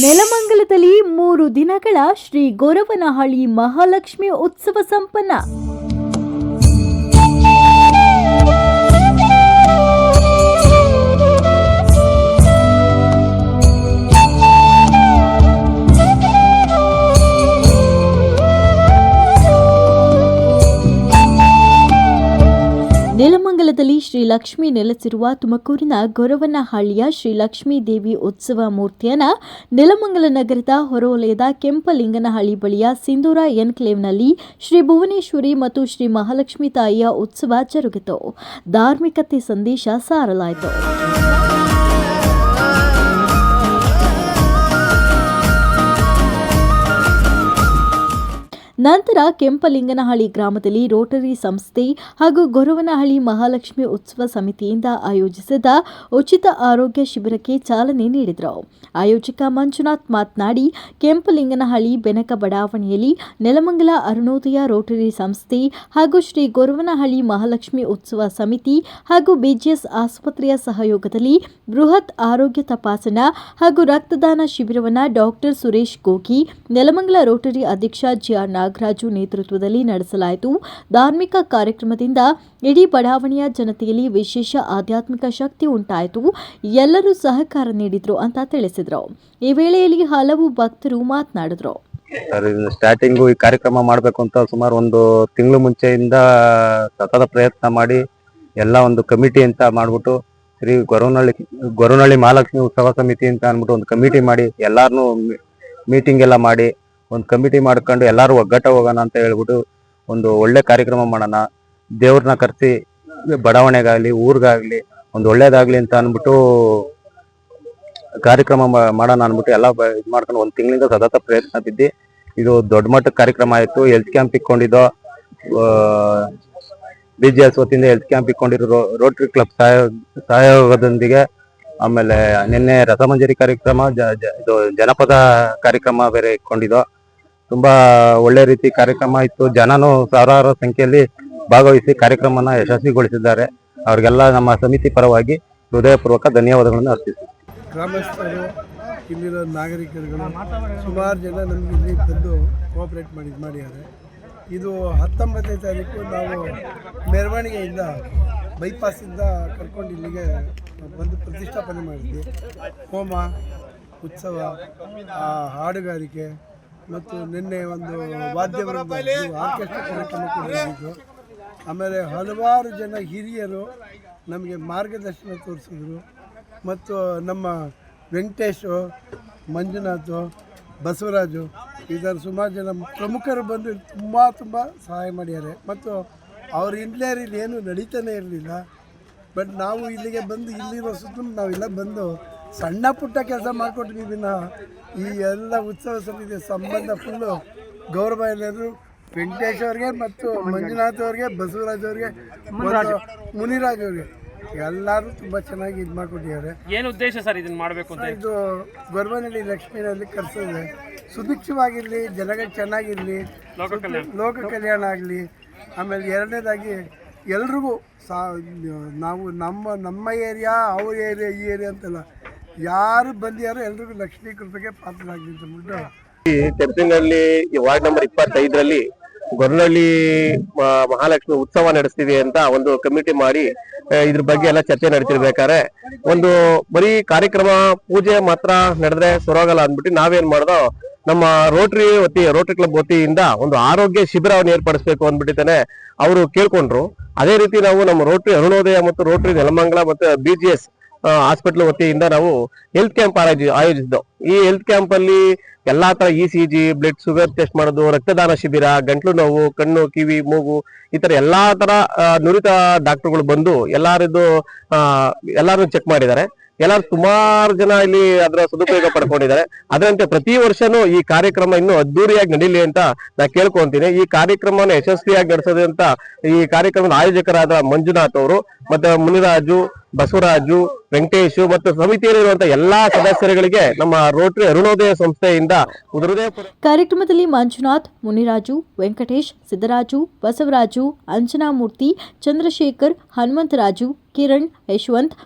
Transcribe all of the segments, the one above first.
ನೆಲಮಂಗಲದಲ್ಲಿ ಮೂರು ದಿನಗಳ ಶ್ರೀ ಗೊರವನಹಳ್ಳಿ ಮಹಾಲಕ್ಷ್ಮಿ ಉತ್ಸವ ಸಂಪನ್ನ. ಶ್ರೀ ಲಕ್ಷ್ಮಿ ನೆಲೆಸಿರುವ ತುಮಕೂರಿನ ಗೊರವನಹಳ್ಳಿಯ ಶ್ರೀ ಲಕ್ಷ್ಮೀ ದೇವಿ ಉತ್ಸವ ಮೂರ್ತಿಯನ್ನು ನೆಲಮಂಗಲ ನಗರದ ಹೊರವಲಯದ ಕೆಂಪಲಿಂಗನಹಳ್ಳಿ ಬಳಿಯ ಸಿಂಧೂರ ಎನ್ಕ್ಲೇವ್ನಲ್ಲಿ ಶ್ರೀ ಭುವನೇಶ್ವರಿ ಮತ್ತು ಶ್ರೀ ಮಹಾಲಕ್ಷ್ಮಿ ತಾಯಿಯ ಉತ್ಸವ ಜರುಗಿತು. ಧಾರ್ಮಿಕತೆ ಸಂದೇಶ ಸಾರಲಾಯಿತು. ನಂತರ ಕೆಂಪಲಿಂಗನಹಳ್ಳಿ ಗ್ರಾಮದಲ್ಲಿ ರೋಟರಿ ಸಂಸ್ಥೆ ಹಾಗೂ ಗೊರವನಹಳ್ಳಿ ಮಹಾಲಕ್ಷ್ಮಿ ಉತ್ಸವ ಸಮಿತಿಯಿಂದ ಆಯೋಜಿಸಿದ ಉಚಿತ ಆರೋಗ್ಯ ಶಿಬಿರಕ್ಕೆ ಚಾಲನೆ ನೀಡಿದರು. ಆಯೋಜಕ ಮಂಜುನಾಥ್ ಮಾತನಾಡಿ, ಕೆಂಪಲಿಂಗನಹಳ್ಳಿ ಬೆನಕ ಬಡಾವಣೆಯಲ್ಲಿ ನೆಲಮಂಗಲ ಅರುಣೋದಯ ರೋಟರಿ ಸಂಸ್ಥೆ ಹಾಗೂ ಶ್ರೀ ಗೊರವನಹಳ್ಳಿ ಮಹಾಲಕ್ಷ್ಮಿ ಉತ್ಸವ ಸಮಿತಿ ಹಾಗೂ ಬಿಜಿಎಸ್ ಆಸ್ಪತ್ರೆಯ ಸಹಯೋಗದಲ್ಲಿ ಬೃಹತ್ ಆರೋಗ್ಯ ತಪಾಸಣಾ ಹಾಗೂ ರಕ್ತದಾನ ಶಿಬಿರವನ್ನು ಡಾಕ್ಟರ್ ಸುರೇಶ್ ಗೋಗಿ, ನೆಲಮಂಗಲ ರೋಟರಿ ಅಧ್ಯಕ್ಷ ಜಿಆರ್ ನಾಗರಾಜು ನೇತೃತ್ವದಲ್ಲಿ ನಡೆಸಲಾಯಿತು. ಧಾರ್ಮಿಕ ಕಾರ್ಯಕ್ರಮದಿಂದ ಇಡೀ ಬಡಾವಣೆಯ ಜನತೆಯಲ್ಲಿ ವಿಶೇಷ ಆಧ್ಯಾತ್ಮಿಕ ಶಕ್ತಿ ಉಂಟಾಯಿತು. ಎಲ್ಲರೂ ಸಹಕಾರ ನೀಡಿದ್ರು ಅಂತ ತಿಳಿಸಿದ್ರು. ಈ ವೇಳೆಯಲ್ಲಿ ಹಲವು ಭಕ್ತರು ಮಾತನಾಡಿದ್ರು. ಸ್ಟಾರ್ಟಿಂಗು ಈ ಕಾರ್ಯಕ್ರಮ ಮಾಡಬೇಕು ಅಂತ ಸುಮಾರು ಒಂದು ತಿಂಗಳು ಮುಂಚೆಯಿಂದ ಸತತ ಪ್ರಯತ್ನ ಮಾಡಿ ಎಲ್ಲ ಒಂದು ಕಮಿಟಿ ಅಂತ ಮಾಡ್ಬಿಟ್ಟು ಶ್ರೀ ಗೊರವನಹಳ್ಳಿ ಗೊರವನಹಳ್ಳಿ ಮಹಾಲಕ್ಷ್ಮಿ ಉತ್ಸವ ಸಮಿತಿ ಅಂತ ಅಂದ್ಬಿಟ್ಟು ಒಂದು ಕಮಿಟಿ ಮಾಡಿ ಎಲ್ಲಾರನು ಮೀಟಿಂಗ್ ಎಲ್ಲ ಮಾಡಿ ಒಂದು ಕಮಿಟಿ ಮಾಡ್ಕೊಂಡು ಎಲ್ಲರೂ ಒಗ್ಗಟ್ಟ ಹೋಗೋಣ ಅಂತ ಹೇಳ್ಬಿಟ್ಟು ಒಂದು ಒಳ್ಳೆ ಕಾರ್ಯಕ್ರಮ ಮಾಡೋಣ. ದೇವ್ರನ್ನ ಕರೆಸಿ ಬಡಾವಣೆಗಾಗ್ಲಿ, ಊರಿಗಾಗ್ಲಿ, ಒಂದು ಒಳ್ಳೇದಾಗ್ಲಿ ಅಂತ ಅಂದ್ಬಿಟ್ಟು ಕಾರ್ಯಕ್ರಮ ಮಾಡೋಣ ಅಂದ್ಬಿಟ್ಟು ಎಲ್ಲ ಇದು ಮಾಡ್ಕೊಂಡು ಒಂದು ತಿಂಗಳಿಂದ ಸತತ ಪ್ರಯತ್ನ ಬಿದ್ದು ಇದು ದೊಡ್ಡ ಮಟ್ಟದ ಕಾರ್ಯಕ್ರಮ ಆಯ್ತು. ಹೆಲ್ತ್ ಕ್ಯಾಂಪ್ ಇಟ್ಕೊಂಡಿದ್ದೋ ಬಿ ಜಿ ಎಸ್ ವತಿಯಿಂದ ಹೆಲ್ತ್ ಕ್ಯಾಂಪ್ ಇಕ್ಕೊಂಡಿರೋ ರೋಟರಿ ಕ್ಲಬ್ ಸಹಯೋಗ ಸಹಯೋಗದೊಂದಿಗೆ ಆಮೇಲೆ ನಿನ್ನೆ ರಸಮಂಜರಿ ಕಾರ್ಯಕ್ರಮ ಇದು ಜನಪದ ಕಾರ್ಯಕ್ರಮ ಬೇರೆ ಇಟ್ಕೊಂಡಿದ್ದೋ ತುಂಬಾ ಒಳ್ಳೆ ರೀತಿ ಕಾರ್ಯಕ್ರಮ ಇತ್ತು. ಜನನು ಸಾವಿರಾರು ಸಂಖ್ಯೆಯಲ್ಲಿ ಭಾಗವಹಿಸಿ ಕಾರ್ಯಕ್ರಮನ ಯಶಸ್ವಿಗೊಳಿಸಿದ್ದಾರೆ. ಅವರಿಗೆಲ್ಲ ನಮ್ಮ ಸಮಿತಿ ಪರವಾಗಿ ಹೃದಯಪೂರ್ವಕ ಧನ್ಯವಾದಗಳನ್ನು ಅರ್ಪಿಸಿ ಗ್ರಾಮಸ್ಥರು, ಇಲ್ಲಿರೋ ನಾಗರಿಕರುಗಳು ಸುಮಾರು ಜನ ನಮಗೆ ಇಲ್ಲಿ ಬಂದು ಕೋಆಪ್ರೇಟ್ ಮಾಡಿ ಮಾಡಿದ್ದಾರೆ. ಇದು ಹತ್ತೊಂಬತ್ತನೇ ತಾರೀಕು ನಾವು ಮೆರವಣಿಗೆಯಿಂದ ಬೈಪಾಸಿಂದ ಕರ್ಕೊಂಡು ಇಲ್ಲಿಗೆ ಬಂದು ಪ್ರತಿಷ್ಠಾಪನೆ ಮಾಡಿದ್ವಿ. ಹೋಮ, ಉತ್ಸವ ಹಾಡುಗಾರಿಕೆ ಮತ್ತು ನಿನ್ನೆ ಒಂದು ಇದು ಆರ್ಕೆಸ್ಟ್ರಾ ಕಾರ್ಯಕ್ರಮ ಕೂಡ ಆಮೇಲೆ ಹಲವಾರು ಜನ ಹಿರಿಯರು ನಮಗೆ ಮಾರ್ಗದರ್ಶನ ತೋರಿಸಿದರು. ಮತ್ತು ನಮ್ಮ ವೆಂಕಟೇಶು, ಮಂಜುನಾಥು, ಬಸವರಾಜು ಇದರ ಸುಮಾರು ಜನ ಪ್ರಮುಖರು ಬಂದು ತುಂಬ ತುಂಬ ಸಹಾಯ ಮಾಡಿದ್ದಾರೆ ಮತ್ತು ಅವ್ರ ಇಲ್ಲಿ ಏನು ನಡೀತಾನೆ ಇರಲಿಲ್ಲ. ಬಟ್ ನಾವು ಇಲ್ಲಿಗೆ ಬಂದು ಇಲ್ಲಿರೋ ಸುತ್ತ ನಾವೆಲ್ಲ ಬಂದು ಸಣ್ಣ ಪುಟ್ಟ ಕೆಲಸ ಮಾಡಿಕೊಟ್ವಿ ವಿನಃ ಈ ಎಲ್ಲ ಉತ್ಸವ ಸಮಿತಿ ಸಂಬಂಧ ಫುಲ್ಲು ಗೌರವ ಎಲ್ಲರೂ ವೆಂಕಟೇಶ್ ಅವ್ರಿಗೆ ಮತ್ತು ಮಂಜುನಾಥ್ ಅವ್ರಿಗೆ ಬಸವರಾಜ್ ಅವ್ರಿಗೆ ಮುನಿರಾಜ್. ಅವ್ರಿಗೆ. ಎಲ್ಲರೂ ತುಂಬ ಚೆನ್ನಾಗಿ ಇದು ಮಾಡಿಕೊಟ್ಟಿದ್ದಾರೆ. ಏನು ಉದ್ದೇಶ ಸರ್ ಇದನ್ನು ಮಾಡಬೇಕು ಅಂತ? ಇದು ಗೊರವನಹಳ್ಳಿ ಲಕ್ಷ್ಮೀನಲ್ಲಿ ಕರೆಸಿದ್ರೆ ಸುಭಿಕ್ಷವಾಗಿರಲಿ ಜನಗಳು ಚೆನ್ನಾಗಿರಲಿ ಲೋಕ ಕಲ್ಯಾಣ ಆಗಲಿ. ಆಮೇಲೆ ಎರಡನೇದಾಗಿ ಎಲ್ರಿಗೂ ಸಾ ನಾವು ನಮ್ಮ ನಮ್ಮ ಏರಿಯಾ ಅವ್ರ ಏರಿಯಾ ಈ ಏರಿಯಾ ಅಂತಲ್ಲ. ಯಾರು ಬಂದಿಯಾರೋ ಎಲ್ರಿಗೂ ಲಕ್ಷ್ಮೀ ಕೃಪೆಗೆ ವಾರ್ಡ್ ನಂಬರ್ ಇಪ್ಪತ್ತೈದರಲ್ಲಿ ಗೊರನಹಳ್ಳಿ ಮ- ಮಹಾಲಕ್ಷ್ಮಿ ಉತ್ಸವ ನಡೆಸ್ತೀವಿ ಅಂತ ಒಂದು ಕಮಿಟಿ ಮಾಡಿ ಇದ್ರ ಬಗ್ಗೆ ಎಲ್ಲ ಚರ್ಚೆ ನಡೀತಿರ್ಬೇಕಾದ್ರೆ ಒಂದು ಬರೀ ಕಾರ್ಯಕ್ರಮ ಪೂಜೆ ಮಾತ್ರ ನಡೆದ್ರೆ ಸೊರೋಗಲ್ಲ ಅಂದ್ಬಿಟ್ಟು ನಾವೇನ್ ಮಾಡ್ದೋ, ನಮ್ಮ ರೋಟರಿ ವತಿ, ರೋಟರಿ ಕ್ಲಬ್ ವತಿಯಿಂದ ಒಂದು ಆರೋಗ್ಯ ಶಿಬಿರವನ್ನು ಏರ್ಪಡಿಸಬೇಕು ಅಂದ್ಬಿಟ್ಟಿದ್ದಾನೆ. ಅವರು ಕೇಳ್ಕೊಂಡ್ರು. ಅದೇ ರೀತಿ ನಾವು ನಮ್ಮ ರೋಟರಿ ಅರುಣೋದಯ ಮತ್ತು ರೋಟರಿ ನೆಲಮಂಗಲ ಮತ್ತು ಬಿ ಜಿ ಎಸ್ ಹಾಸ್ಪಿಟಲ್ ವತಿಯಿಂದ ನಾವು ಹೆಲ್ತ್ ಕ್ಯಾಂಪ್ ಆಯೋಜಿಸಿದ್ದೋ. ಈ ಹೆಲ್ತ್ ಕ್ಯಾಂಪ್ ಅಲ್ಲಿ ಎಲ್ಲಾ ತರ E C G blood sugar test ಮಾಡೋದು, ರಕ್ತದಾನ ಶಿಬಿರ, ಗಂಟ್ಲು ನೋವು, ಕಣ್ಣು, ಕಿವಿ, ಮೂಗು, ಈ ತರ ಎಲ್ಲಾ ತರ ನುರಿತ ಡಾಕ್ಟರ್ಗಳು ಬಂದು ಎಲ್ಲಾರದ್ದು ಎಲ್ಲಾರು ಚೆಕ್ ಮಾಡಿದ್ದಾರೆ. ಎಲ್ಲಾರು ಸುಮಾರು ಜನ ಇಲ್ಲಿ ಅದರ ಸದುಪಯೋಗ ಪಡ್ಕೊಂಡಿದ್ದಾರೆ. ಅದರಂತೆ ಪ್ರತಿ ವರ್ಷನೂ ಈ ಕಾರ್ಯಕ್ರಮ ಇನ್ನು ಅದ್ದೂರಿಯಾಗಿ ನಡೀಲಿ ಅಂತ ನಾ ಕೇಳ್ಕೊಂತೀನಿ. ಈ ಕಾರ್ಯಕ್ರಮವನ್ನು ಯಶಸ್ವಿಯಾಗಿ ನಡೆಸೋದು ಅಂತ ಈ ಕಾರ್ಯಕ್ರಮದ ಆಯೋಜಕರಾದ ಮಂಜುನಾಥ್ ಅವರು, ಮತ್ತೆ ಮುನಿರಾಜು, ಬಸವರಾಜು, ವೆಂಕಟೇಶ್ ಮತ್ತು ಸಮಿತಿಯಲ್ಲಿರುವಂತಹ ಎಲ್ಲಾ ಸದಸ್ಯರುಗಳಿಗೆ ನಮ್ಮ ರೋಟರಿ ಅರುಣೋದಯ ಸಂಸ್ಥೆಯಿಂದ ಕಾರ್ಯಕ್ರಮದಲ್ಲಿ ಮಂಜುನಾಥ್, ಮುನಿರಾಜು, ವೆಂಕಟೇಶ್, ಸಿದ್ದರಾಜು, ಬಸವರಾಜು, ಅಂಜನಾಮೂರ್ತಿ, ಚಂದ್ರಶೇಖರ್, ಹನುಮಂತರಾಜು, ಕಿರಣ್, ಯಶವಂತ್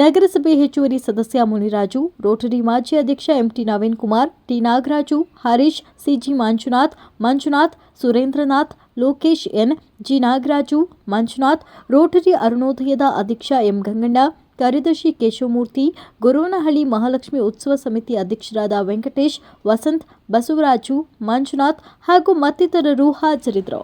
ನಗರಸಭೆ ಹೆಚ್ಚುವರಿ ಸದಸ್ಯ ಮುನಿರಾಜು, ರೋಟರಿ ಮಾಜಿ ಅಧ್ಯಕ್ಷ MT Naveen Kumar, T Nagaraju, Harish, CG Manjunath Manjunath, Surendranath, Lokesh N, G Nagaraju, Manjunath, rotary ಅರುಣೋದಯದ ಅಧ್ಯಕ್ಷ ಎಂ ಗಂಗಣ್ಣ, ಕಾರ್ಯದರ್ಶಿ ಕೇಶವಮೂರ್ತಿ ಗೊರೋನಹಳ್ಳಿ ಮಹಾಲಕ್ಷ್ಮಿ ಉತ್ಸವ ಸಮಿತಿ ಅಧ್ಯಕ್ಷರಾದ ವೆಂಕಟೇಶ್, ವಸಂತ್, ಬಸವರಾಜು, ಮಂಜುನಾಥ್ ಹಾಗೂ ಮತ್ತಿತರರು ಹಾಜರಿದ್ದರು.